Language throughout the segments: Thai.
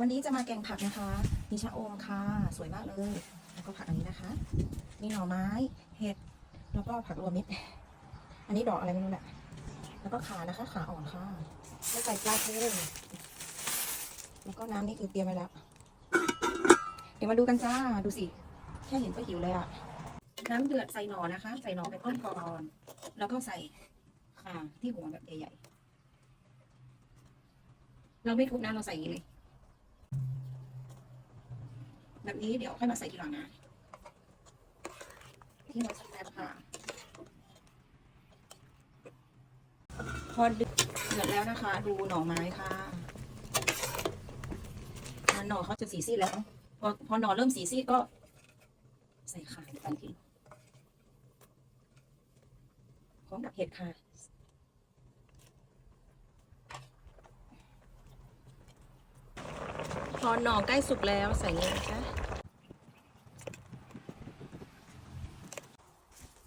วันนี้จะมาแกงผักนะคะ มีชะอมค่ะ สวยมากเลย แล้วก็ผักอันนี้นะคะ มีหน่อไม้ เห็ด แล้วก็ผักรวมมิตร อันนี้ดอกอะไรไม่รู้แหละ แล้วก็ขานะคะ ขาอ่อนค่ะแล้วใส่ปลาทูแล้วก็น้ำนี่คือเตรียมไว้แล้ว เดี๋ยวมาดูกันจ้า ดูสิ แค่เห็นก็หิวเลยอะน้ำเดือดใส่หน่อนะคะ ใส่หน่อไปต้มก่อน แล้วก็ใส่ขาที่หัวแบบใหญ่ๆ เราไม่ทุบนะเราใส่อย่างนี้เลย แบบนี้เดี๋ยวค่อยมาใส่ทีหลังนะที่เราใส่แล้วค่ะพอเดือดแล้วนะคะ ดูหน่อไม้ค่ะอ่าหน่อเขาจะสีซีดแล้ว พอพอหน่อเริ่มสีซีดก็ ใส่ข่าทันทีพร้อมกับเห็ดค่ะ พอหน่อใกล้สุกแล้วใส่เงี้ยนะคะ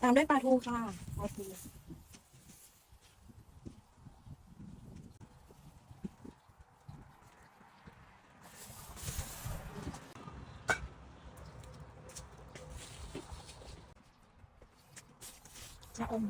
ตามด้วยปลาทูค่ะปลาทูชะอม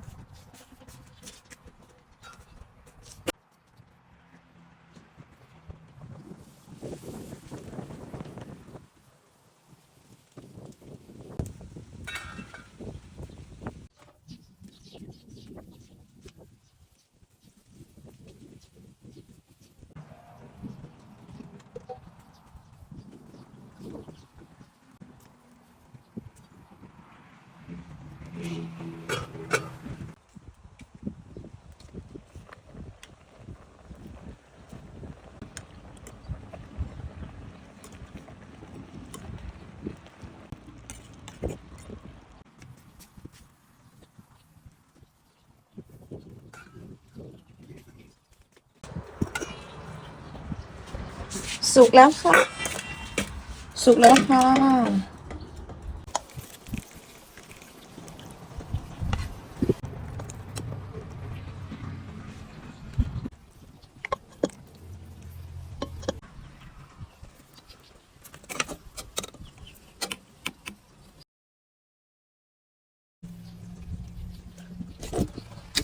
สุกแล้วค่ะ สุกแล้วค่ะ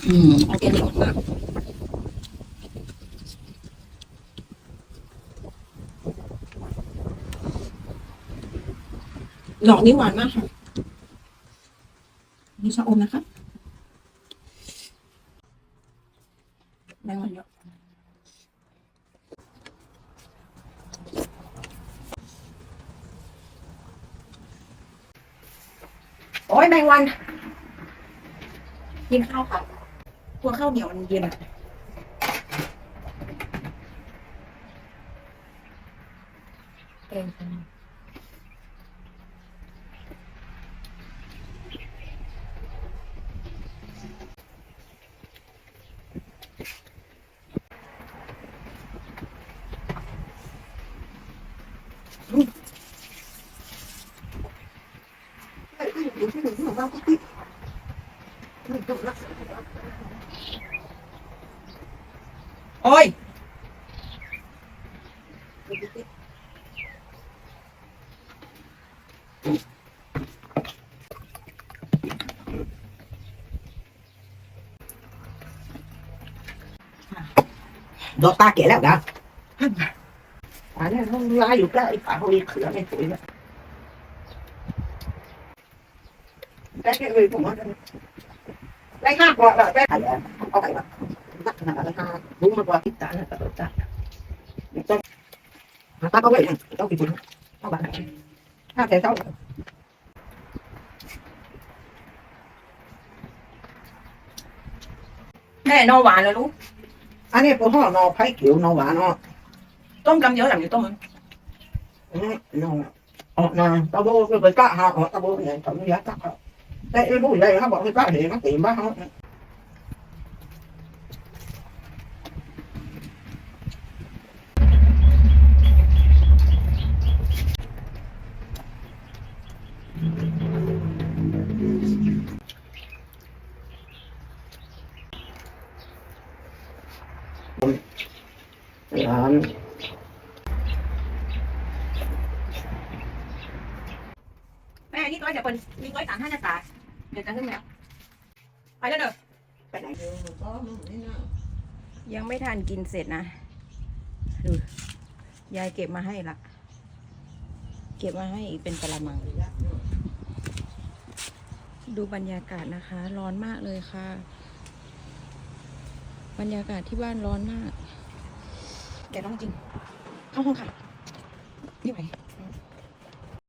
อืมออร์แกนิกมา ดอกนี้หวานมากค่ะนี่ชะอมนะคะแมงวันเยอะโอ้ยแมงวัน กินข้าวค่ะตัวข้าวเหนียวมันเย็นอะแกง ค่ะโอ้ยโดนตาเกะแล้วนะอันนี้มันลายอยู่ใกล้ฝาเขามีเครือไม่สวยนะแต่แค่เลยผมว่าได้ห้ากว่าแบบได้อะไรเอาไปแบบนักขนาดราคารู้มากกว่าที่ตาเนี่ยแต่าต้องตาก็ไม่ต้องกี่ปุ่นเท่าบ้านห้าแสนเท่าแม่นอหวานเลยลูกอันนี้พวกห่อนอไผ่เขียวนอหวานเนาะ โบก็ไปกะหาออกตะโบเนี่ยตะโบยักษ์กะแต่ไอ้ผู้ใหญ่เขาบอกให้กะเห็นเขาตีบ้าเขา ร้าน อันนี้ตัวเดี๋ยวเป็นมีก้อยสามห้าหน้าตาเดี๋ยวจะขึ้นแล้วไปแล้วเด้อไปไหนเดี๋ยวก็นี่นะยังไม่ทันกินเสร็จนะดูยายเก็บมาให้ละเก็บมาให้อีกเป็นกะละมัง ดูบรรยากาศนะคะ ร้อนมากเลยค่ะ บรรยากาศที่บ้านร้อนมาก แกร้อนจริง เข้าห้องค่ะไม่ไหว